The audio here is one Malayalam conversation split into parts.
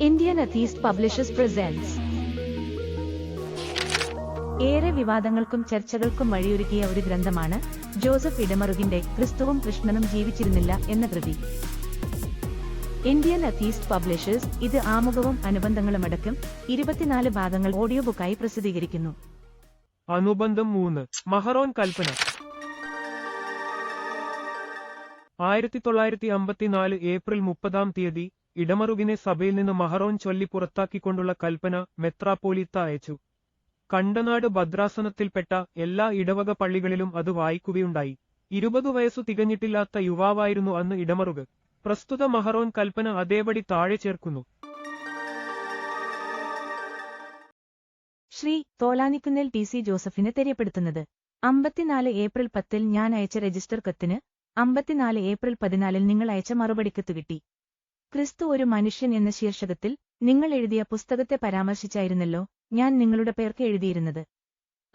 Indian Atheist പബ്ലിഷേഴ്സ് പ്രസൻസ് ഏറെ വിവാദങ്ങൾക്കും ചർച്ചകൾക്കും വഴിയൊരുക്കിയ ഒരു ഗ്രന്ഥമാണ് ജോസഫ് ഇടമറുകിന്റെ ക്രിസ്തുവും കൃഷ്ണനും ജീവിച്ചിരുന്നില്ല എന്ന കൃതി. ഇന്ത്യൻ അത്തീസ്റ്റ് പബ്ലിഷേഴ്സ് ഇത് ആമുഖവും അനുബന്ധങ്ങളുമടക്കം ഇരുപത്തിനാല് ഭാഗങ്ങൾ ഓഡിയോ ബുക്കായി പ്രസിദ്ധീകരിക്കുന്നു. അനുബന്ധം മൂന്ന്. മഹറോൻ കൽപ്പന. ആയിരത്തി തൊള്ളായിരത്തി അമ്പത്തിനാല് ഏപ്രിൽ മുപ്പതാം തീയതി ഇടമറുകിനെ സഭയിൽ നിന്ന് മഹറോൻ ചൊല്ലി പുറത്താക്കിക്കൊണ്ടുള്ള കൽപ്പന മെത്രാപ്പോലിത്ത അയച്ചു. കണ്ടനാട് ഭദ്രാസനത്തിൽപ്പെട്ട എല്ലാ ഇടവക പള്ളികളിലും അത് വായിക്കുകയുണ്ടായി. ഇരുപത് വയസ്സു തികഞ്ഞിട്ടില്ലാത്ത യുവാവായിരുന്നു അന്ന് ഇടമറുക്. പ്രസ്തുത മഹറോൻ കൽപ്പന അതേപടി താഴെ ചേർക്കുന്നു. ശ്രീ തോലാനിക്കുന്നേൽ ടി സി ജോസഫിനെ തെര്യപ്പെടുത്തുന്നത്. അമ്പത്തിനാല് ഏപ്രിൽ പത്തിൽ ഞാൻ അയച്ച രജിസ്റ്റർ കത്തിന് അമ്പത്തിനാല് ഏപ്രിൽ പതിനാലിൽ നിങ്ങൾ അയച്ച മറുപടിക്കത്ത് കിട്ടി. ക്രിസ്തു ഒരു മനുഷ്യൻ എന്ന ശീർഷകത്തിൽ നിങ്ങൾ എഴുതിയ പുസ്തകത്തെ പരാമർശിച്ചായിരുന്നല്ലോ ഞാൻ നിങ്ങളുടെ പേർക്ക് എഴുതിയിരുന്നത്.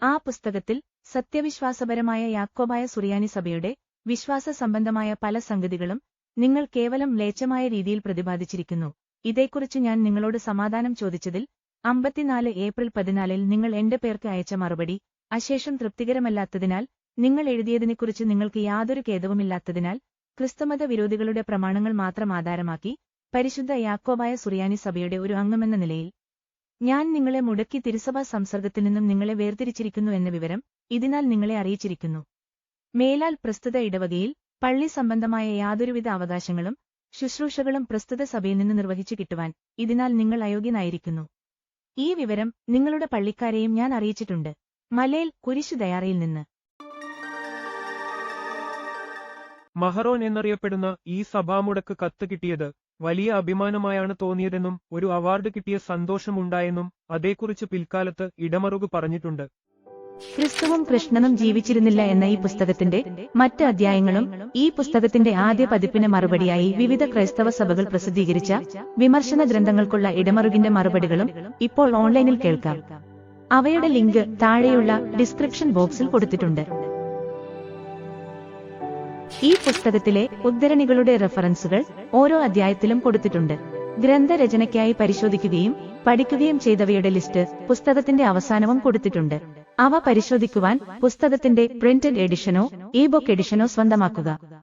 ആ പുസ്തകത്തിൽ സത്യവിശ്വാസപരമായ യാക്കോബായ സുറിയാനി സഭയുടെ വിശ്വാസ സംബന്ധമായ പല സംഗതികളും നിങ്ങൾ കേവലം മ്ലേച്ഛമായ രീതിയിൽ പ്രതിപാദിച്ചിരിക്കുന്നു. ഇതേക്കുറിച്ച് ഞാൻ നിങ്ങളോട് സമാധാനം ചോദിച്ചതിൽ അമ്പത്തിനാല് ഏപ്രിൽ പതിനാലിൽ നിങ്ങൾ എന്റെ പേർക്ക് അയച്ച മറുപടി അശേഷം തൃപ്തികരമല്ലാത്തതിനാൽ നിങ്ങൾ എഴുതിയതിനെക്കുറിച്ച് നിങ്ങൾക്ക് യാതൊരു ഖേദവുമില്ലാത്തതിനാൽ ക്രിസ്തുമത വിരോധികളുടെ പ്രമാണങ്ങൾ മാത്രം ആധാരമാക്കി പരിശുദ്ധ യാക്കോബായ സുറിയാനി സഭയുടെ ഒരു അംഗമെന്ന നിലയിൽ ഞാൻ നിങ്ങളെ മുടക്കി തിരുസഭാ സംസർഗത്തിൽ നിന്നും നിങ്ങളെ വേർതിരിച്ചിരിക്കുന്നു എന്ന വിവരം ഇതിനാൽ നിങ്ങളെ അറിയിച്ചിരിക്കുന്നു. മേലാൽ പ്രസ്തുത ഇടവകയിൽ പള്ളി സംബന്ധമായ യാതൊരുവിധ അവകാശങ്ങളും ശുശ്രൂഷകളും പ്രസ്തുത സഭയിൽ നിന്ന് നിർവഹിച്ചു കിട്ടുവാൻ ഇതിനാൽ നിങ്ങൾ അയോഗ്യനായിരിക്കുന്നു. ഈ വിവരം നിങ്ങളുടെ പള്ളിക്കാരെയും ഞാൻ അറിയിച്ചിട്ടുണ്ട്. മലയിൽ കുരിശു ദയാറയിൽ നിന്ന്. മഹറോൻ എന്നറിയപ്പെടുന്ന ഈ സഭാമുടക്ക് കത്ത് കിട്ടിയത് വലിയ അഭിമാനമായാണ് തോന്നിയതെന്നും ഒരു അവാർഡ് കിട്ടിയ സന്തോഷമുണ്ടായെന്നും അതേക്കുറിച്ച് പിൽക്കാലത്ത് ഇടമറുക് പറഞ്ഞിട്ടുണ്ട്. ക്രിസ്തുവും കൃഷ്ണനും ജീവിച്ചിരുന്നില്ല എന്ന ഈ പുസ്തകത്തിന്റെ മറ്റ് അധ്യായങ്ങളും ഈ പുസ്തകത്തിന്റെ ആദ്യ പതിപ്പിന് മറുപടിയായി വിവിധ ക്രൈസ്തവ സഭകൾ പ്രസിദ്ധീകരിച്ച വിമർശന ഗ്രന്ഥങ്ങൾക്കുള്ള ഇടമറുകിന്റെ മറുപടികളും ഇപ്പോൾ ഓൺലൈനിൽ കേൾക്കാം. അവയുടെ ലിങ്ക് താഴെയുള്ള ഡിസ്ക്രിപ്ഷൻ ബോക്സിൽ കൊടുത്തിട്ടുണ്ട്. ഈ പുസ്തകത്തിലെ ഉദ്ധരണികളുടെ റെഫറൻസുകൾ ഓരോ അധ്യായത്തിലും കൊടുത്തിട്ടുണ്ട്. ഗ്രന്ഥരചനയ്ക്കായി പരിശോധിക്കുകയും പഠിക്കുകയും ചെയ്തവയുടെ ലിസ്റ്റ് പുസ്തകത്തിന്റെ അവസാനവും കൊടുത്തിട്ടുണ്ട്. അവ പരിശോധിക്കുവാൻ പുസ്തകത്തിന്റെ പ്രിന്റഡ് എഡിഷനോ ഇ ബുക്ക് എഡിഷനോ സ്വന്തമാക്കുക.